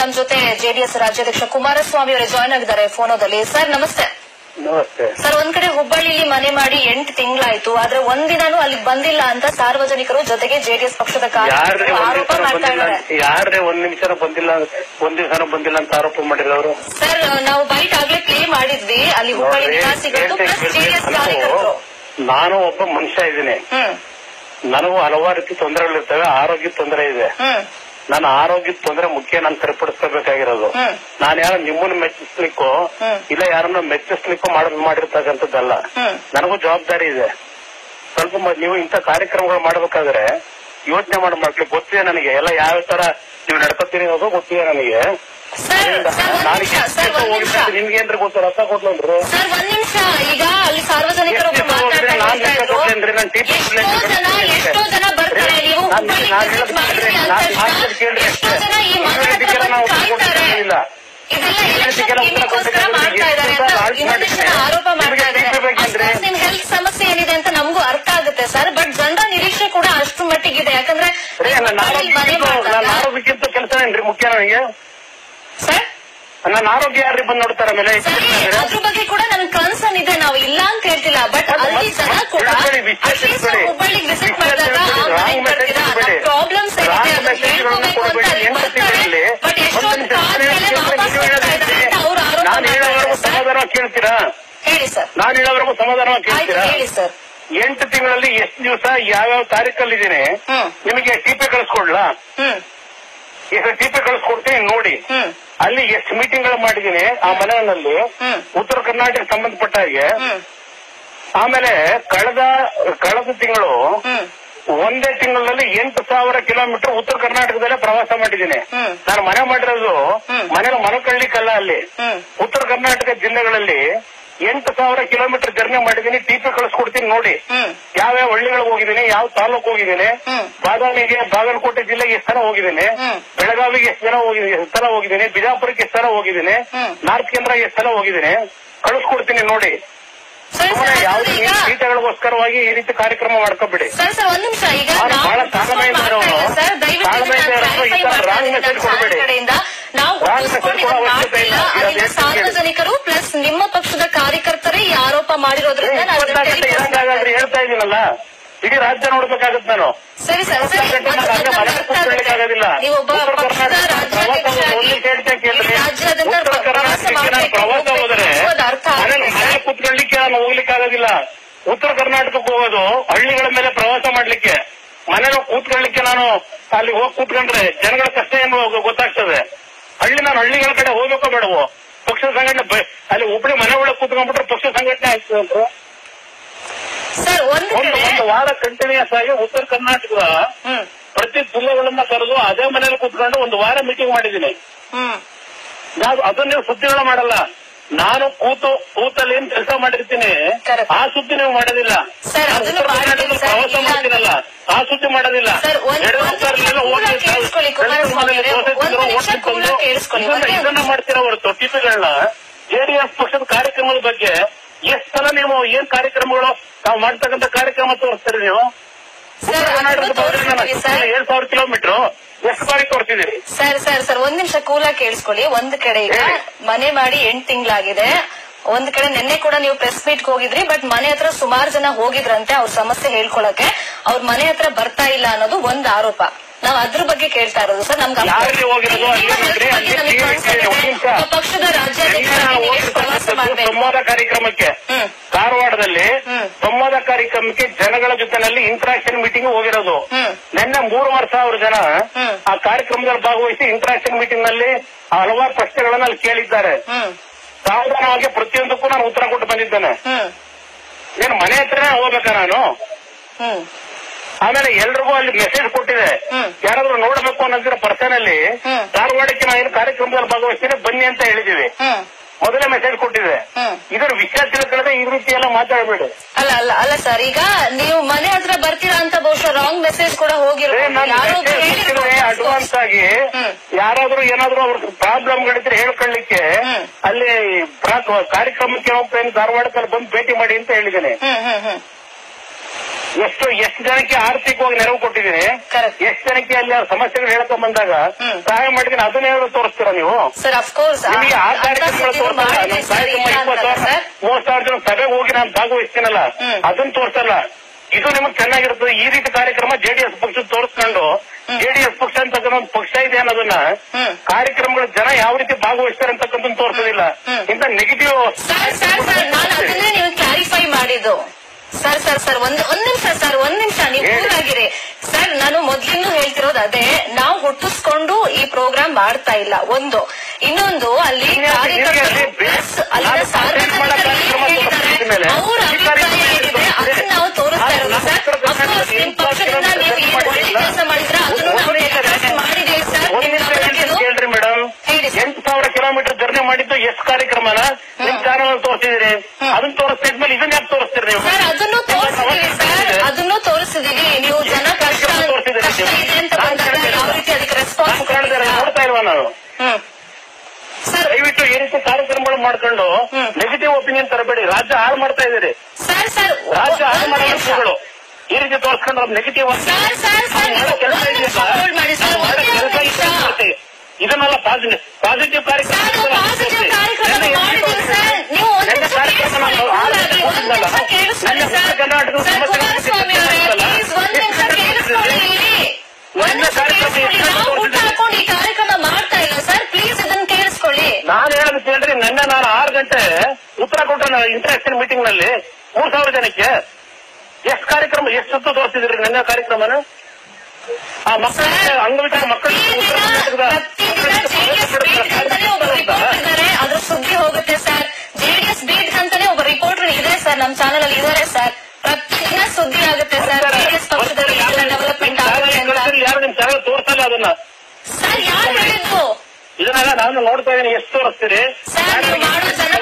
ನಮ್ ಜೊತೆ ಜೆಡಿಎಸ್ ರಾಜ್ಯಾಧ್ಯಕ್ಷ ಕುಮಾರಸ್ವಾಮಿ ಅವರು ಜಾಯ್ನ್ ಆಗಿದ್ದಾರೆ ಫೋನೋದಲ್ಲಿ. ಸರ್ ನಮಸ್ತೆ. ನಮಸ್ತೆ. ಸರ್ ಒಂದ್ ಕಡೆ ಹುಬ್ಬಳ್ಳಿಲಿ ಮನೆ ಮಾಡಿ ಎಂಟು ತಿಂಗಳಾಯ್ತು ಆದ್ರೆ ಒಂದಿನಾನು ಅಲ್ಲಿ ಬಂದಿಲ್ಲ ಅಂತ ಸಾರ್ವಜನಿಕರು ಜೊತೆಗೆ ಜೆಡಿಎಸ್ ಪಕ್ಷದ ಕಾರ್ಯಕರ್ತರು ಆರೋಪ ಮಾಡ್ತಾ ಇದ್ದಾರೆ. ಯಾರ್ದೇ ಒಂದ್ ಬಂದಿಲ್ಲ ಒಂದ್ ದಿವಸನ ಬಂದಿಲ್ಲ ಅಂತ ಆರೋಪ ಮಾಡಿದವರು ಸರ್ ನಾವು ಬೈಟ್ ಆಗ್ಲೇ ಪ್ಲೇ ಮಾಡಿದ್ವಿ. ಅಲ್ಲಿ ಹುಬ್ಬಳ್ಳಿ ನಿವಾಸಿಗಳು ಪ್ಲಸ್ ಜೆಡಿಎಸ್ ಕಾರ್ಯಕರ್ತರು. ನಾನು ಒಬ್ಬ ಮನುಷ್ಯ ಇದ್ದೀನಿ. ನನಗೂ ಹಲವಾರು ರೀತಿ ತೊಂದರೆಗಳಿರ್ತವೆ ಆರೋಗ್ಯ ತೊಂದರೆ ಇದೆ. ನನ್ನ ಆರೋಗ್ಯದ ತೊಂದರೆ ಮುಖ್ಯ ನಾನು ಸರಿಪಡಿಸ್ಕೋಬೇಕಾಗಿರೋದು. ನಾನು ಯಾರೋ ನಿಮ್ಮನ್ನ ಮೆಚ್ಚಿಸ್ಲಿಕ್ಕೋ. ಇಲ್ಲ ಯಾರನ್ನ ಮೆಚ್ಚಿಸ್ಲಿಕ್ಕೋ ಮಾಡಿರ್ತಕ್ಕಂಥದ್ದಲ್ಲ. ನನಗೂ ಜವಾಬ್ದಾರಿ ಇದೆ. ಸ್ವಲ್ಪ ನೀವು ಇಂಥ ಕಾರ್ಯಕ್ರಮಗಳು ಮಾಡಬೇಕಾದ್ರೆ ಯೋಚನೆ ಮಾಡಿ ಮಾಡ್ಲಿಕ್ಕೆ ಗೊತ್ತಿದೆ ನನಗೆ. ಎಲ್ಲ ಯಾವ ತರ ನೀವು ನಡ್ಕೊತೀರಿ ಅನ್ನೋದು ಗೊತ್ತಿದೆ ನನಗೆ. ನಿಮ್ಗೇನ್ರಿ ಗೊತ್ತು? ರಸ ಕೊಟ್ಲಂದ್ರು ಸರ್ ನಾನು ನಿಮಿಷ. ಈಗ ಅಲ್ಲಿ ಸಾರ್ವಜನಿಕರು ನಾನ್ ಟೀಚರ್ ಆರೋಪ ಮಾಡ್ತಾ ಇದ್ದಾರೆ. ನಿಮ್ ಹೆಲ್ತ್ ಸಮಸ್ಯೆ ಏನಿದೆ ಅಂತ ನಮಗೂ ಅರ್ಥ ಆಗುತ್ತೆ ಸರ್. ಬಟ್ ಜನರ ನಿರೀಕ್ಷೆ ಕೂಡ ಅಷ್ಟು ಮಟ್ಟಿಗಿದೆ. ಯಾಕಂದ್ರೆ ಕೆಲಸ ಏನ್ರಿ ಮುಖ್ಯ ನನಗೆ ಸರ್? ನನ್ನ ಆರೋಗ್ಯ ಯಾರು ಬಂದ್ ನೋಡ್ತಾರ ಮೇಲೆ? ಅದ್ರ ಬಗ್ಗೆ ಕೂಡ ನನ್ ಕನ್ಸರ್ನ್ ಇದೆ ನಾವು ಇಲ್ಲ ಅಂತ ಹೇಳ್ತಿಲ್ಲ ಬಟ್ ಅಲ್ಲಿ ಜನ ಕೂಡ ಹುಬ್ಬಳ್ಳಿಗೆ ವಿಸಿಟ್ ಮಾಡಿದಾಗ. ಪ್ರಾಬ್ಲಮ್ಸ್ ಏನಿದೆ ಅದನ್ನ ಹೇಳ್ಕೋಬೇಕು ಅಂತ ಕೊಡ್ಬೇಡಿ. ಅಲ್ಲಿ ಎಂಟು ಬರ್ತಾರೆ ತಿಂಗಳಲ್ಲಿ ಬಟ್ ಎಷ್ಟೊಂದು ಒಂದು ನಿಮಿಷ ವಾಪಸ್ ಹೇಳೋದು ಇದ್ದಾರೆ ಅಂತ ಅವ್ರು ಆರೋಪ ನಾನು ಹೇಳೋವರೆಗೂ ಮಾಡ್ತಾರೆ ಸರ್. ಸಮಾಧಾನ ಕೇಳ್ತೀರಾ? ಹೇಳಿ ಸರ್. ನಾನು ಹೇಳೋವರೆಗೂ ಸಮಾಧಾನ ಕೇಳ್ತೀರಾ ಹೇಳಿ ಸರ್. ಎಂಟು ತಿಂಗಳಲ್ಲಿ ಎಷ್ಟು ದಿವಸ ಯಾವ್ಯಾವ ತಾರೀಕಲ್ಲಿದ್ದೀನಿ ಇದ್ದೀನಿ? ನಿಮಗೆ ಟಿಪಿ ಕಳಿಸ್ಕೊಡ್ಲಾ? ಈಗ ಟಿಪಿ ಕಳಿಸ್ಕೊಡ್ತೀನಿ ನೋಡಿ. ಅಲ್ಲಿ ಎಷ್ಟು ಮೀಟಿಂಗ್ಗಳು ಮಾಡಿದೀನಿ ಆ ಮನೆಯಲ್ಲಿ ಉತ್ತರ ಕರ್ನಾಟಕ ಸಂಬಂಧಪಟ್ಟ ಹಾಗೆ. ಆಮೇಲೆ ಕಳೆದ ಕಳೆದ ತಿಂಗಳು ಒಂದೇ ತಿಂಗಳಲ್ಲಿ ಎಂಟು ಸಾವಿರ ಕಿಲೋಮೀಟರ್ ಉತ್ತರ ಕರ್ನಾಟಕದಲ್ಲೇ ಪ್ರವಾಸ ಮಾಡಿದ್ದೀನಿ. ನಾನು ಮನೆ ಮಾಡಿರೋದು. ಮನೇಲಿ ಮನೆ ಕಳ್ಳಿಕ್ಕಲ್ಲ ಅಲ್ಲಿ ಉತ್ತರ ಕರ್ನಾಟಕ ಜಿಲ್ಲೆಗಳಲ್ಲಿ ಎಂಟು ಸಾವಿರ ಕಿಲೋಮೀಟರ್ ಜರ್ನಿ ಮಾಡಿದ್ದೀನಿ ಟಿಪಿ ಕಳಿಸ್ಕೊಡ್ತೀನಿ ನೋಡಿ. ಯಾವ್ಯಾವ ಹಳ್ಳಿಗಳಿಗೆ ಹೋಗಿದ್ದೀನಿ ಯಾವ ತಾಲೂಕು ಹೋಗಿದ್ದೀನಿ. ಬಾದಾಮಿಗೆ ಬಾಗಲಕೋಟೆ ಜಿಲ್ಲೆಗೆ ಎಷ್ಟು ಸಲ ಹೋಗಿದ್ದೀನಿ. ಬೆಳಗಾವಿಗೆ ಎಷ್ಟು ಜನ ಹೋಗಿದ್ದೀನಿ ಎಷ್ಟು ಸಲ ಹೋಗಿದ್ದೀನಿ. ಬಿಜಾಪುರಕ್ಕೆ ಎಷ್ಟು ಸಲ ಹೋಗಿದ್ದೀನಿ. ನಾರ್ತ್ ಕೇಂದ್ರ ಎಷ್ಟು ಸಲ ಹೋಗಿದ್ದೀನಿ. ಕಳಿಸ್ಕೊಡ್ತೀನಿ ನೋಡಿ. ಯಾವುದೇ ಕೀಟಗಳಿಗೋಸ್ಕರವಾಗಿ ಈ ರೀತಿ ಕಾರ್ಯಕ್ರಮ ಮಾಡ್ಕೊಬಿಡಿ. ಬಹಳ ತಾಳ್ಮೆ ಇದ್ದಾರೆ ಈ ತರ ರಾಂಗ್ ಮೆಸೇಜ್ ಕೊಡ್ಬೇಡಿ. ನಾವು ಅಲ್ಲಿನ ಸಾರ್ವಜನಿಕರು ಪ್ಲಸ್ ನಿಮ್ಮ ಪಕ್ಷದ ಕಾರ್ಯಕರ್ತರೇ ಈ ಆರೋಪ ಮಾಡಿರೋದ್ರಿಂದ ಹೇಳ್ತಾ ಇದೀನಲ್ಲ? ಇಡೀ ರಾಜ್ಯ ನೋಡ್ಬೇಕಾಗತ್ತೆ ನಾನು. ಸರಿ ಸರ್ ಸರಿ. ಇಪ್ಪತ್ನಾಲ್ಕು ಗಂಟೆ ನಾನು ಅಲ್ಲೇ ನೀವು ಒಬ್ಬ ಉತ್ತರ ಪಕ್ಷದ ಪ್ರವಾಸ ಹೋದರೆ ಮನೆ ಕೂತ್ಕೊಳ್ಳಿಕ್ಕೆ ನಾನು ಹೋಗ್ಲಿಕ್ಕೆ ಆಗೋದಿಲ್ಲ. ಉತ್ತರ ಕರ್ನಾಟಕಕ್ಕೆ ಹೋಗೋದು ಹಳ್ಳಿಗಳ ಮೇಲೆ ಪ್ರವಾಸ ಮಾಡ್ಲಿಕ್ಕೆ. ಮನೇಲಿ ಕೂತ್ಕೊಳ್ಳಿಕ್ಕೆ ನಾನು ಅಲ್ಲಿ ಹೋಗಿ ಕೂತ್ಕೊಂಡ್ರೆ ಜನಗಳ ಕಷ್ಟ ಏನು ಗೊತ್ತಾಗ್ತದೆ? ಹಳ್ಳಿ ನಾನು ಹಳ್ಳಿಗಳ ಕಡೆ ಹೋಗ್ಬೇಕೋ ಬೇಡವೋ? ಪಕ್ಷ ಸಂಘಟನೆ ಅಲ್ಲಿ ಒಬ್ಬರಿಗೆ ಮನೆ ಒಳಗೆ ಕೂತ್ಕೊಂಡ್ಬಿಟ್ರೆ ಪಕ್ಷ ಸಂಘಟನೆ ಸರ್ ಒಂದು ಒಂದು ವಾರ ಕಂಟಿನ್ಯೂಸ್ ಆಗಿ ಉತ್ತರ ಕರ್ನಾಟಕದ ಪ್ರತಿ ಜಿಲ್ಲೆಗಳನ್ನ ಕರೆದು ಅದೇ ಮನೇಲಿ ಕೂತ್ಕೊಂಡು ಒಂದು ವಾರ ಮೀಟಿಂಗ್ ಮಾಡಿದ್ದೀನಿ. ನಾವು ಅದನ್ನ ನೀವು ಸುದ್ದಿಗಳ ಮಾಡಲ್ಲ. ನಾನು ಕೂತು ಕೂತಲ್ಲಿ ಏನ್ ಕೆಲಸ ಮಾಡಿರ್ತೀನಿ? ಆ ಸುದ್ದಿ ನೀವು ಮಾಡೋದಿಲ್ಲ. ಪ್ರವಾಸ ಮಾಡ್ತೀರಲ್ಲ ಆ ಸುದ್ದಿ ಮಾಡೋದಿಲ್ಲ. ಇದನ್ನ ಮಾಡ್ತೀರಾ ಹೊರತು ಟಿಪಿಗಳನ್ನ? ಜೆಡಿಎಸ್ ಪಕ್ಷದ ಕಾರ್ಯಕ್ರಮದ ಬಗ್ಗೆ ಎಷ್ಟು ಸಲ ನೀವು ಏನ್ ಕಾರ್ಯಕ್ರಮಗಳು ನಾವು ಮಾಡ್ತಕ್ಕಂಥ ಕಾರ್ಯಕ್ರಮ ತೋರಿಸ್ತೀರಿ ನೀವು? ಏಳು ಸಾವಿರ ಕಿಲೋಮೀಟರ್ ಎಷ್ಟು ಬಾರಿ ಸರ್ ಸರ್ ಸರ್ ಒಂದ್ ನಿಮಿಷ ಕೂಲ ಕೇಳಿಸ್ಕೊಳ್ಳಿ. ಒಂದ್ ಕಡೆ ಈಗ ಮನೆ ಮಾಡಿ ಎಂಟ್ ತಿಂಗಳಾಗಿದೆ. ಒಂದ್ ಕಡೆ ನಿನ್ನೆ ಕೂಡ ನೀವು ಪ್ರೆಸ್ ಮೀಟ್ ಹೋಗಿದ್ರಿ ಬಟ್ ಮನೆ ಹತ್ರ ಸುಮಾರು ಜನ ಹೋಗಿದ್ರಂತೆ ಅವ್ರ ಸಮಸ್ಯೆ ಹೇಳ್ಕೊಳಕ್ಕೆ. ಅವ್ರ ಮನೆ ಹತ್ರ ಬರ್ತಾ ಇಲ್ಲ ಅನ್ನೋದು ಒಂದ್ ಆರೋಪ. ನಾವ್ ಅದ್ರ ಬಗ್ಗೆ ಕೇಳ್ತಾ ಇರೋದು ಸರ್ ನಮ್ಗೆ ಪಕ್ಷದ ಸಂವಾದ ಕಾರ್ಯಕ್ರಮಕ್ಕೆ. ಧಾರವಾಡದಲ್ಲಿ ಸಂವಾದ ಕಾರ್ಯಕ್ರಮಕ್ಕೆ ಜನಗಳ ಜೊತೆನಲ್ಲಿ ಇಂಟ್ರಾಕ್ಷನ್ ಮೀಟಿಂಗ್ ಹೋಗಿರೋದು. ನಿನ್ನೆ ವರ್ಷ ಸಾವಿರ ಜನ ಆ ಕಾರ್ಯಕ್ರಮದಲ್ಲಿ ಭಾಗವಹಿಸಿ ಇಂಟ್ರಾಕ್ಷನ್ ಮೀಟಿಂಗ್ನಲ್ಲಿ ಹಲವಾರು ಪ್ರಶ್ನೆಗಳನ್ನ ಅಲ್ಲಿ ಕೇಳಿದ್ದಾರೆ. ಸಾವಧಾನವಾಗಿ ಪ್ರತಿಯೊಂದಕ್ಕೂ ನಾನು ಉತ್ತರ ಕೊಟ್ಟು ಬಂದಿದ್ದೇನೆ. ನೀನು ಮನೆ ಹತ್ರನೇ ಹೋಗ್ಬೇಕಾ ನಾನು? ಆಮೇಲೆ ಎಲ್ರಿಗೂ ಅಲ್ಲಿ ಮೆಸೇಜ್ ಕೊಟ್ಟಿದೆ. ಯಾರಾದ್ರೂ ನೋಡಬೇಕು ಅನ್ನೋದ್ರ ಪರ್ಸನ್ ಅಲ್ಲಿ. ಧಾರವಾಡಕ್ಕೆ ನಾನು ಏನು ಕಾರ್ಯಕ್ರಮದಲ್ಲಿ ಭಾಗವಹಿಸ್ತೀನಿ ಬನ್ನಿ ಅಂತ ಹೇಳಿದೀವಿ ಮೊದಲೇ ಮೆಸೇಜ್ ಕೊಟ್ಟಿದೆ. ಇದರ ವಿಷಯ ತಿಳ್ಕೊಳ್ಳದೆ ಈ ರೀತಿ ಎಲ್ಲ ಮಾತಾಡಬೇಡಿ. ಅಲ್ಲ ಅಲ್ಲ ಅಲ್ಲ ಸರ್ ಈಗ ನೀವು ಮನೆ ಹತ್ರ ಬರ್ತೀರಾ ಅಂತ ಬಹುಶಃ ರಾಂಗ್ ಮೆಸೇಜ್ ಕೂಡ ಹೋಗಿರೋ ಅಡ್ವಾನ್ಸ್ ಆಗಿ. ಯಾರಾದ್ರೂ ಏನಾದ್ರೂ ಅವ್ರ ಪ್ರಾಬ್ಲಮ್ ಗಳಿದ್ರೆ ಹೇಳ್ಕೊಳ್ಳಿಕ್ಕೆ. ಅಲ್ಲಿ ಕಾರ್ಯಕ್ರಮಕ್ಕೆ ಹೋಗ್ತೇನೆ ಧಾರವಾಡದಲ್ಲಿ ಬಂದು ಭೇಟಿ ಮಾಡಿ ಅಂತ ಹೇಳಿದ್ದೇನೆ. ಎಷ್ಟು ಎಷ್ಟು ಜನಕ್ಕೆ ಆರ್ಥಿಕವಾಗಿ ನೆರವು ಕೊಟ್ಟಿದ್ದೀನಿ? ಎಷ್ಟು ಜನಕ್ಕೆ ಅಲ್ಲಿ ಅವ್ರ ಸಮಸ್ಯೆಗಳು ಹೇಳ್ಕೊಂಡ್ ಬಂದಾಗ ಸಹಾಯ ಮಾಡಿದ್ರೆ ಅದನ್ನೇನಾದ್ರು ತೋರಿಸ್ತೀರಾ ನೀವು? ಸರ್ ಅಫ್ಕೋರ್ಸ್ ಸಾವಿರ ಜನ ಸಭೆಗೆ ಹೋಗಿ ನಾನು ಭಾಗವಹಿಸ್ತೀನಲ್ಲ ಅದನ್ನ ತೋರಿಸಲ್ಲ. ಇದು ನಿಮಗೆ ಚೆನ್ನಾಗಿರ್ತದೆ ಈ ರೀತಿ ಕಾರ್ಯಕ್ರಮ ಜೆಡಿಎಸ್ ಪಕ್ಷ ತೋರಿಸ್ಕೊಂಡು ಜೆಡಿಎಸ್ ಪಕ್ಷ ಅಂತಕ್ಕಂಥ ಒಂದು ಪಕ್ಷ ಇದೆ ಅನ್ನೋದನ್ನ ಕಾರ್ಯಕ್ರಮಗಳ ಜನ ಯಾವ ರೀತಿ ಭಾಗವಹಿಸ್ತಾರೆ ಅಂತಕ್ಕಂಥ ತೋರಿಸೋದಿಲ್ಲ. ಇಂತ ನೆಗೆಟಿವ್ ಕ್ಲಾರಿಫೈ ಮಾಡಿದ್ದು. ಸರ್ ಸರ್ ಸರ್ ಒಂದ್ ಒಂದ್ ನಿಮಿಷ ಸರ್ ಒಂದ್ ನಿಮಿಷ ನೀವು ಆಗಿರಿ ಸರ್ ನಾನು ಮೊದ್ಲಿಂದು ಹೇಳ್ತಿರೋದು ಅದೇ ನಾವು ಹುಟ್ಟಿಸ್ಕೊಂಡು ಈ ಪ್ರೋಗ್ರಾಮ್ ಮಾಡ್ತಾ ಇಲ್ಲ ಒಂದು. ಇನ್ನೊಂದು ಅಲ್ಲಿ ಕಾರ್ಯಕರ್ತರು ದಯವಿಟ್ಟು ಈ ರೀತಿ ಕಾರ್ಯಕ್ರಮಗಳು ಮಾಡ್ಕೊಂಡು ನೆಗೆಟಿವ್ ಒಪಿನಿಯನ್ ತರಬೇಡಿ. ರಾಜ್ಯ ಹಾಳು ಮಾಡ್ತಾ ಇದ್ದೀರಿ. ರಾಜ್ಯ ಹಾಳು ಮಾಡಿಗಳು ಈ ರೀತಿ ತೋರಿಸ್ಕೊಂಡು ಅವ್ರು ನೆಗೆಟಿವ್ ಇದನ್ನೆಲ್ಲ ಪಾಸಿಟಿವ್ ಕಾರ್ಯಕ್ರಮ ಕರ್ನಾಟಕ ಗಂಟೆ ಉತ್ತರ ಕೊಟ್ಟ ಇಂಟರಾಕ್ಷನ್ ಮೀಟಿಂಗ್ನಲ್ಲಿ ಮೂರ್ ಸಾವಿರ ಜನಕ್ಕೆ. ಎಷ್ಟು ಕಾರ್ಯಕ್ರಮ ಎಷ್ಟು ಸುತ್ತು ತೋರಿಸಿದ್ರಿ ನನ್ನ ಕಾರ್ಯಕ್ರಮನ? ಆ ಮಕ್ಕಳಿಗೆ ಅಂಗವಿಕಲ ಮಕ್ಕಳಿಗೆ ಹೋಗುತ್ತೆ ಸರ್. ಜೆಡಿಎಸ್ ಬೀಟ್ ಅಂತಾನೆ ಒಬ್ಬ ರಿಪೋರ್ಟರ್ ಇದೆ ಸರ್. ನಮ್ಮ ಚಾನಲ್ ಅಲ್ಲಿ ಇದಾರೆ ಸರ್. ಪ್ರತಿದಿನ ಸುದ್ದಿ ಆಗುತ್ತೆ ಸರ್. ಜೆಡಿಎಸ್ ಪಕ್ಷದಲ್ಲಿ ಡೆವಲಪ್ಮೆಂಟ್ ಆಗುತ್ತೆ ಯಾರು ನಿಮ್ ಚಾನಲ್ ತೋರಿಸಲ್ಲ ಅದನ್ನ? ಸರ್ ಯಾರು ಹೇಳಿದ್ದು? ಇದನ್ನೆಲ್ಲ ನಾನು ನೋಡ್ತಾ ಇದ್ದೀನಿ. ಎಷ್ಟು ತೋರಿಸ್ತೀರಿ?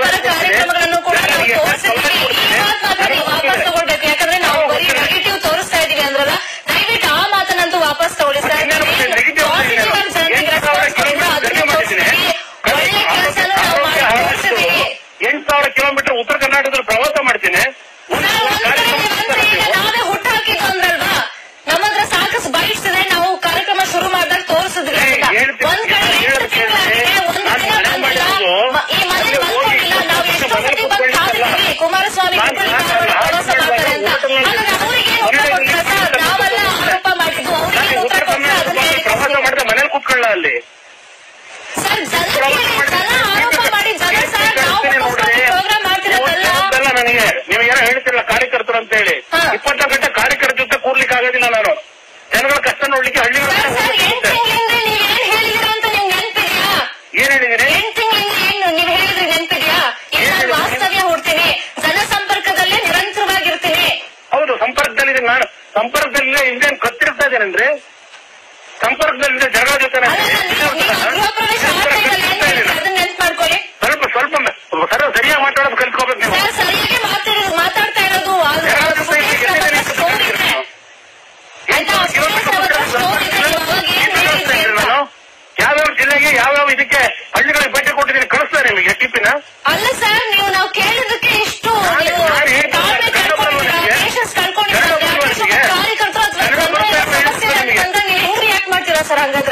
ಕಾರ್ಯಕ್ರಮಗಳನ್ನು ಕೂಡ ನಾವು ತೋರಿಸಿದ್ದೀವಿ. ಬಗ್ಗೆ ಹಳ್ಳಿ ಏನ್ ಹೇಳಿದಿರಿ ಹೌದು ಸಂಪರ್ಕದಲ್ಲಿ ನಾನು. ಸಂಪರ್ಕದಲ್ಲಿ ಇಂಡಿಯನ್ ಕತ್ತಿರ್ತಾ ಇದ್ದೇನೆ. ಸಂಪರ್ಕದಲ್ಲಿದೆ ಜನರ ಜೊತೆ ಸ್ವಲ್ಪ ಸ್ವಲ್ಪ ಸರಿಯಾಗಿ ಮಾತಾಡೋದು ಕಲ್ತ್ಕೋಬೇಕು ನೀವು. ಅದಕ್ಕೆ ಹಳ್ಳಿಗಳಿಗೆ ಭೇಟಿ ಕೊಟ್ಟಿದ್ದೀನಿ. ಕಳಿಸ್ತಾರೆ ನಿಮಗೆ ಟಿಪ್ಪಿನ? ಅಲ್ಲ ಸರ್ ನೀವು ನಾವು ಕೇಳಿದ್ದಕ್ಕೆ ಇಷ್ಟು ನೀವು ಕಳ್ಕೊಂಡಿದ್ದೀರಾ? ಸರ್ ಹಂಗಾದ್ರೆ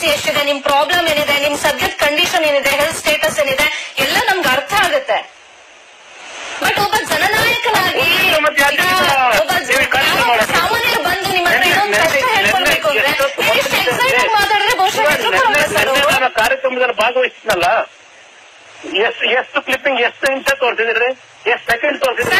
ಪಾಲಿಸಿ ಎಷ್ಟಿದೆ ನಿಮ್ ಪ್ರಾಬ್ಲಮ್ ಏನಿದೆ ನಿಮ್ ಸದ್ಯದ ಕಂಡೀಷನ್ ಏನಿದೆ ಹೆಲ್ತ್ ಸ್ಟೇಟಸ್ ಏನಿದೆ ಎಲ್ಲ ನಮ್ಗೆ ಅರ್ಥ ಆಗುತ್ತೆ. ಬಟ್ ಒಬ್ಬ ಜನನಾಯಕನಾಗಿ ಸಾಮಾನ್ಯ ಬಂದು ನಿಮ್ಮ ಮಾತಾಡಿದ್ರೆ ಕಾರ್ಯಕ್ರಮದಲ್ಲಿ ಭಾಗವಹಿಸಿದ್ನಲ್ಲ? ಎಷ್ಟು ಎಷ್ಟು ಕ್ಲಿಪ್ಪಿಂಗ್ ಎಷ್ಟು ನಿಮಿಷ ತೋರಿಸಿದ್ರಿ? ಎಷ್ಟು ಸೆಕೆಂಡ್ ತೋರಿಸಿದ್ರಿ?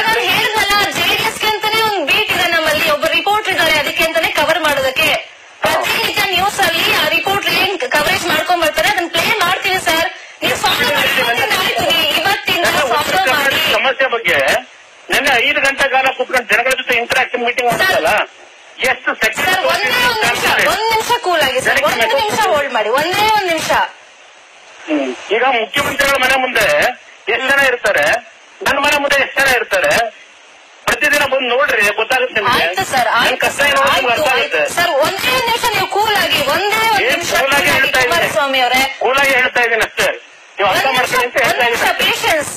ಐದು ಗಂಟೆ ಕಾಲ ಕುತ್ಕೊಂಡು ಜನಗಳ ಜೊತೆ ಇಂಟರಾಕ್ಷನ್ ಮೀಟಿಂಗ್ ಮಾಡ್ತಾರಲ್ಲ ಎಷ್ಟು ಸೆಕೆಂಡ್ ಒಂದೇ ಒಂದ್ ನಿಮಿಷ ಒಂದ್ ನಿಮಿಷ ಕೂಲ್ ಆಗಿ ಸರ್ ಒಂದು ನಿಮಿಷ ಹೋಲ್ಡ್ ಮಾಡಿ ಒಂದೇ ಒಂದ್ ನಿಮಿಷ. ಈಗ ಮುಖ್ಯಮಂತ್ರಿಗಳ ಮನೆ ಮುಂದೆ ಎಷ್ಟು ಜನ ಇರ್ತಾರೆ? ನನ್ನ ಮನೆ ಮುಂದೆ ಎಷ್ಟು ಜನ ಇರ್ತಾರೆ? ಪ್ರತಿದಿನ ಬಂದು ನೋಡ್ರಿ ಗೊತ್ತಾಗುತ್ತೆ ಆಯ್ತು ಸರ್ ಆ ಕಷ್ಟ ಏನೋ ಅರ್ಥ ಸರ್ ಒಂದೇ ನಿಮಿಷ ನೀವು ಕೂಲ್ ಆಗಿ ಒಂದೇ ಒಂದ್ ನಿಮಿಷ ಕೂಲ್ ಆಗಿ ಹೇಳ್ತಾ ಕುಮಾರಸ್ವಾಮಿ ಅವರೇ. ಕೂಲ್ ಹೇಳ್ತಾ ಇದ್ದೀನಿ ಅಷ್ಟೇ. ನೀವು ಅರ್ಥ ಮಾಡ್ಕೊಳ್ಳಿ ಅಂತ ಹೇಳ್ತಾ ಇದ್ದೀನಿ ಪೇಷನ್ಸ್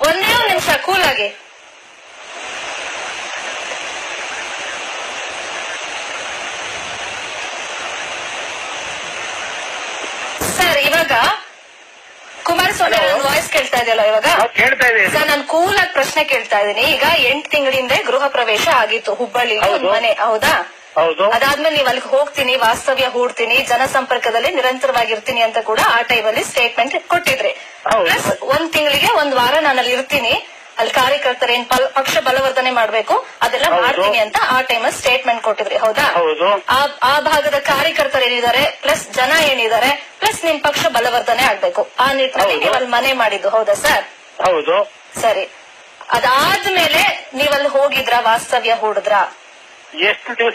ಒಂದೇ ಒಂದ್ ನಿಮಿಷ ಕೂಲ್ ಆಗಿ. ಕುಮಾರಸ್ವಾಮಿ Hello. ವಾಯ್ಸ್ ಕೇಳ್ತಾ ಇದೆಯಲ್ಲ ಇವಾಗ ಕೇಳ್ತಾ ಇದ್ದೀನಿ ಸರ್ ನಾನು ಕೂಲ್ ಆಗಿ ಪ್ರಶ್ನೆ ಕೇಳ್ತಾ ಇದ್ದೀನಿ ಈಗ ಎಂಟು ತಿಂಗಳಿಂದ ಗೃಹ ಪ್ರವೇಶ ಆಗಿತ್ತು ಹುಬ್ಬಳ್ಳಿ. ಮನೆ ಹೌದಾ ಹೌದು ಅದಾದ್ಮೇಲೆ ನೀವು ಅಲ್ಲಿಗೆ ಹೋಗ್ತೀನಿ ವಾಸ್ತವ್ಯ ಹೂಡ್ತೀನಿ ಜನಸಂಪರ್ಕದಲ್ಲಿ ನಿರಂತರವಾಗಿರ್ತೀನಿ ಅಂತ ಕೂಡ ಆ ಟೈಮಲ್ಲಿ ಸ್ಟೇಟ್ಮೆಂಟ್ ಕೊಟ್ಟಿದ್ರಿ. ಪ್ಲಸ್ ಒಂದ್ ತಿಂಗಳಿಗೆ ಒಂದ್ ವಾರ ನಾನು ಅಲ್ಲಿ ಇರ್ತೀನಿ ಅಲ್ಲಿ ಕಾರ್ಯಕರ್ತರು ಏನ್ ಪಕ್ಷ ಬಲವರ್ಧನೆ ಮಾಡ್ಬೇಕು? ಅದೆಲ್ಲ. ಮಾಡ್ತೀನಿ ಅಂತ ಆ ಟೈಮಲ್ಲಿ ಸ್ಟೇಟ್ಮೆಂಟ್ ಕೊಟ್ಟಿದ್ರಿ. ಹೌದಾ? ಹೌದು. ಆ ಆ ಭಾಗದ ಕಾರ್ಯಕರ್ತರು ಏನಿದ್ದಾರೆ ಪ್ಲಸ್ ಜನ ಏನಿದ್ದಾರೆ ಪ್ಲಸ್ ನಿಮ್ ಪಕ್ಷ ಬಲವರ್ಧನೆ ಆಗ್ಬೇಕು. ಆ ನಿಟ್ಟಿನಲ್ಲಿ. ನೀವು ಅಲ್ಲಿ ಮನೆ ಮಾಡಿದ್ದು ಹೌದಾ ಸರ್? ಹೌದು. ಸರಿ. ಅದಾದ್ಮೇಲೆ ನೀವಲ್ಲಿ ಹೋಗಿದ್ರ ವಾಸ್ತವ್ಯ ಹೂಡಿದ್ರ? ಎಷ್ಟು ದಿವಸ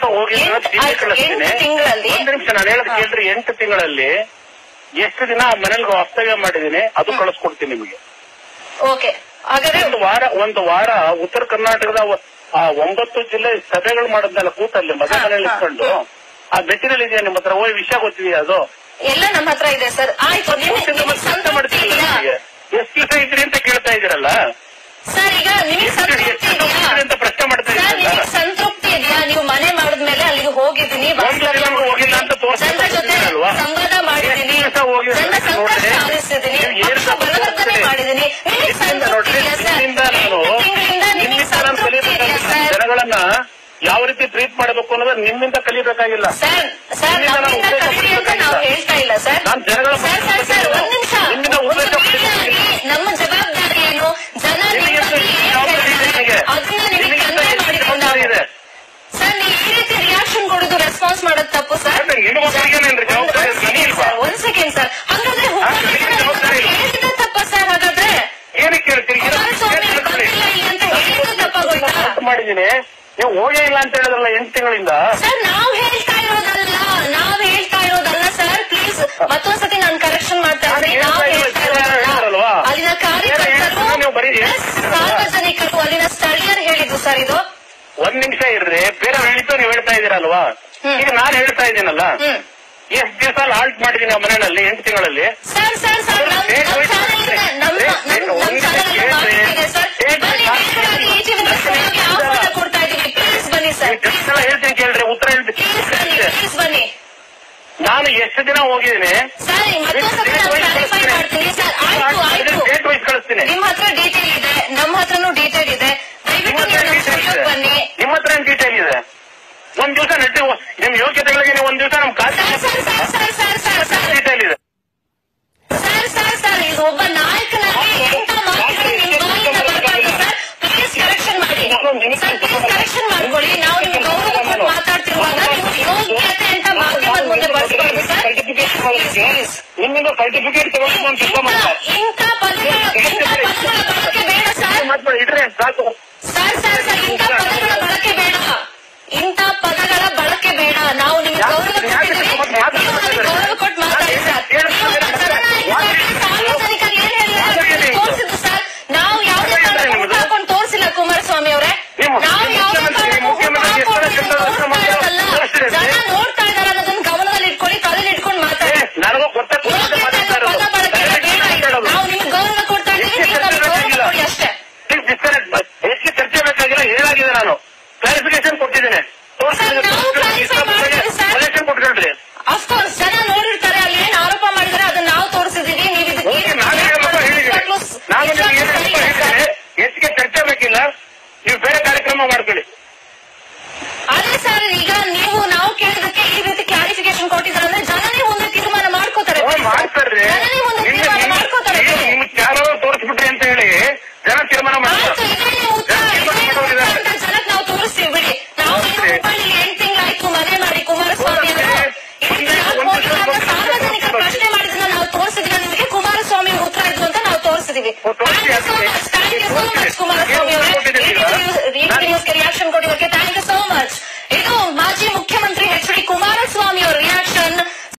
ತಿಂಗಳಲ್ಲಿ- ಒಂದು ನಿಮಿಷ ನಾನು ಹೇಳೋದು ಕೇಳ್ರಿ ಎಂಟು ತಿಂಗಳಲ್ಲಿ ಎಷ್ಟು ದಿನ ಮನೇಲಿ ವಾಸ್ತವ್ಯ ಮಾಡಿದೀನಿ ಅದು ಕಳಿಸ್ಕೊಡ್ತೀನಿ ನಿಮಗೆ. ಓಕೆ ಹಾಗಾದ್ರೆ ಒಂದು ವಾರ ಒಂದು ವಾರ ಉತ್ತರ ಕರ್ನಾಟಕದ ಆ ಒಂಬತ್ತು ಜಿಲ್ಲೆ ಸಭೆಗಳು ಮಾಡಿದ್ನಲ್ಲ ಕೂತಲ್ಲಿ ಮನೇಲಿ ಇಟ್ಕೊಂಡು ಆ ಬೆಟ್ಟಿನಲ್ಲಿ ಇದೆಯಾ ನಿಮ್ಮ ಹತ್ರ? ಓಯ್ ವಿಷಯ ಗೊತ್ತಿದೆಯಾ ಅದು? ಎಲ್ಲ ನಮ್ಮ ಹತ್ರ ಇದೆ ಸರ್. ಆಯ್ತು ಎಷ್ಟು ದಿವಸ ಇದ್ರಿ ಅಂತ ಕೇಳ್ತಾ ಇದೀರಲ್ಲ ಸರ್ ಈಗ ನಿಮಗೆ ಸಂತೃಪ್ತಿ ಇದೆಯಾ ಅಂತ ಪ್ರಶ್ನೆ ಮಾಡ್ತಾ ನಿಮಗೆ ಸಂತೃಪ್ತಿ ಇದೆಯಾ ನೀವು ಮನೆ ಮಾಡಿದ್ಮೇಲೆ ಅಲ್ಲಿಗೆ ಹೋಗಿದ್ದೀನಿ ಜನರ ಜೊತೆ? ಸಂವಾದ ಮಾಡಿದ್ದೀನಿ ಎಷ್ಟು ದಿವಸ ಹೋಗಿ ಜನರ ಸಂಕಷ್ಟ ನೋಡ್ರಿ. ಆಲಿಸಿದ್ದೀನಿ ನೀವು ಏನು ಪಕ್ಷ ಬಲವರ್ಧನೆ ತಪ್ಪು ಮಾಡಿದ್ದೀನಿ ನಿಮಗೆ ನಿಮ್ಮಿಂದ ಸಂತೃಪ್ತಿ ನೋಡ್ರಿ ಇದೆಯಾ ಸರ್ ನಿಮ್ಮಿಂದ ನಾನು ಎಂಟು ತಿಂಗಳಿಂದ ನಿಮಗೆ ನಿಮ್ಮಿಂದ ನಾನು ಸಂತೃಪ್ತಿ ಇದೆಯಾ ಕಲಿಬೇಕಾಗಿಲ್ಲ ಸರ್ ಜನಗಳನ್ನ ಯಾವ ರೀತಿ ಟ್ರೀಟ್ ಮಾಡಬೇಕು ಅನ್ನೋದು ನಿಮ್ಮಿಂದ ಕಲಿಬೇಕಾಗಿಲ್ಲ. ನಾವು ಹೇಳ್ತಾ ಇಲ್ಲ ಸರ್ ನಿಮ್ಮಿಂದ ನಮ್ಮ ಜವಾಬ್ದಾರಿ ಏನು ಜನ. ಸರ್ ನೀವು ಈ ರೀತಿ ರಿಯಾಕ್ಷನ್ ಕೊಡೋದು ರೆಸ್ಪಾನ್ಸ್ ಮಾಡೋದು ತಪ್ಪು ಸರ್ ಅದೇ, ಹೆಣ್ಮಕ್ಳಿಗೇನೇನ್ರಿ ಜವಾಬ್ದಾರಿ? ನನಗಿಲ್ವಾ? ಒಂದ್ ಸೆಕೆಂಡ್ ಸರ್ ಹಾಗಾದ್ರೆ ಹುಬ್ಬಳ್ಳಿ ನನಗೆ ಜನ ಜವಾಬ್ದಾರಿ ಇಲ್ಲ. ಹೇಳಿದ ತಪ್ಪ ಸರ್ ಹಾಗಾದ್ರೆ ಏನಕ್ಕೆ ಹೇಳ್ತೀರಿ ಏನೋ ಕುಮಾರಸ್ವಾಮಿ ಕೇಳ್ಕೊಳ್ಳಿ. ಬಂದಿಲ್ಲ ಇಲ್ಲಿ ಅಂತ ಹೇಳಿದ ತಪ್ಪ ಗೊತ್ತಾ ಮಾತು ಮಾಡಿದೀನಿ ನೀವು ಹೋಗೇ ಇಲ್ಲ ಅಂತ ಹೇಳಿದ್ರಲ್ಲ ಎಂಟು ತಿಂಗಳಿಂದ ಸರ್ ನಾವು ಹೇಳ್ತಾ ಇರೋದಲ್ಲ ನಾವು ಹೇಳ್ತಾ ಇರೋದಲ್ಲ ಸರ್ ಪ್ಲೀಸ್ ಮತ್ತೊಂದ್ಸತಿ ನಾನು ಕರೆಕ್ಷನ್ ಮಾಡ್ತಾ ಇದ್ದೀನಿ ನಾವ್ ಹೇಳ್ತಾ ಇರೋದಲ್ಲ? ಅಲ್ಲಿನ ಕಾರ್ಯಕರ್ತರು ಸಾರ್ವಜನಿಕರು ಅಲ್ಲಿನ ಸ್ಥಳೀಯರು ಹೇಳಿದ್ರು ಸರ್ ಇದು. ಒಂದ್ ನಿಮಿಷ ಇರ್ರಿ. ಬೇರೆ ಹೇಳಿದ್ದು ನೀವು ಹೇಳ್ತಾ ಇದ್ದೀರಲ್ವಾ. ಈಗ ನಾನು ಹೇಳ್ತಾ ಇದ್ದೀನಲ್ಲ? ಹ್ಮ್. ಎಷ್ಟ್ ದಿವಸ ಹಾಲ್ಟ್ ಮಾಡಿದೀನಿ ಆ ಮನೆಯಲ್ಲಿ ಎಂಟು ತಿಂಗಳಲ್ಲಿ? ಸರ್ ಸರ್ ಸರ್ ಸಲ ಹೇಳ್ತೀನಿ ಕೇಳ್ರಿ ಉತ್ತರ ಬನ್ನಿ ಹೇಳ್ತೀನಿ ನಾನು ಎಷ್ಟು ದಿನ ಹೋಗಿದ್ದೀನಿ? ಡೇಟ್ ವೈಸ್ ಕಳಿಸ್ತೀನಿ. ಹತ್ರ ಡೀಟೇಲ್ ಇದೆ ನಮ್ಮ ಹತ್ರನೂ ಡೀಟೇಲ್ ಇದೆ. ದಯವಿಟ್ಟು ನೀವು ನಮ್ಮ ಡೀಟೇಲ್ ಸ್ಟುಡಿಯೋಗೆ ಬನ್ನಿ. ನಿಮ್ಮ ಹತ್ರ ಏನ್ ಡೀಟೇಲ್ ಇದೆ? ಒಂದ್ ದಿವಸ ನೆಟ್ಟಿ ನಿಮ್ ಯೋಗ್ಯತೆಗಳಿಗೆ ನೀವು ಒಂದ್ ದಿವಸ ಖಾತೆ ಡೀಟೇಲ್ ಇದೆ. ಸರ್ ಸರ್ ಸರ್ ಇದು ಒಬ್ಬ ನಾಯಕನಾಗಿ ಎಂತ ಸರ್? ಪ್ಲೀಸ್ ಕರೆಕ್ಷನ್ ಮಾಡಿ ಸರ್ ಪ್ಲೀಸ್ ಕರೆಕ್ಷನ್ ಮಾಡ್ಕೊಳ್ಳಿ ನಾವು ನಿಮ್ಗೆ ಗೌರವ ಕೊಟ್ಟು ಮಾತಾಡ್ತಿರುವಾಗ ನೀವು ಯೋಗ್ಯತೆ ಅಂತ ಮಾಧ್ಯಮದ ಮುಂದೆ ಬಳಸಬಾರ್ದು ಸರ್ ಪ್ಲೀಸ್ ನಿಮ್ಮಿಂದ ಸರ್ಟಿಫಿಕೇಟ್ ತಗೊಂಡು ನಾನು ಮಾಡ್ತಾರೆ ಇಡ್ರಿ ಸಾಕು. Sir sir sir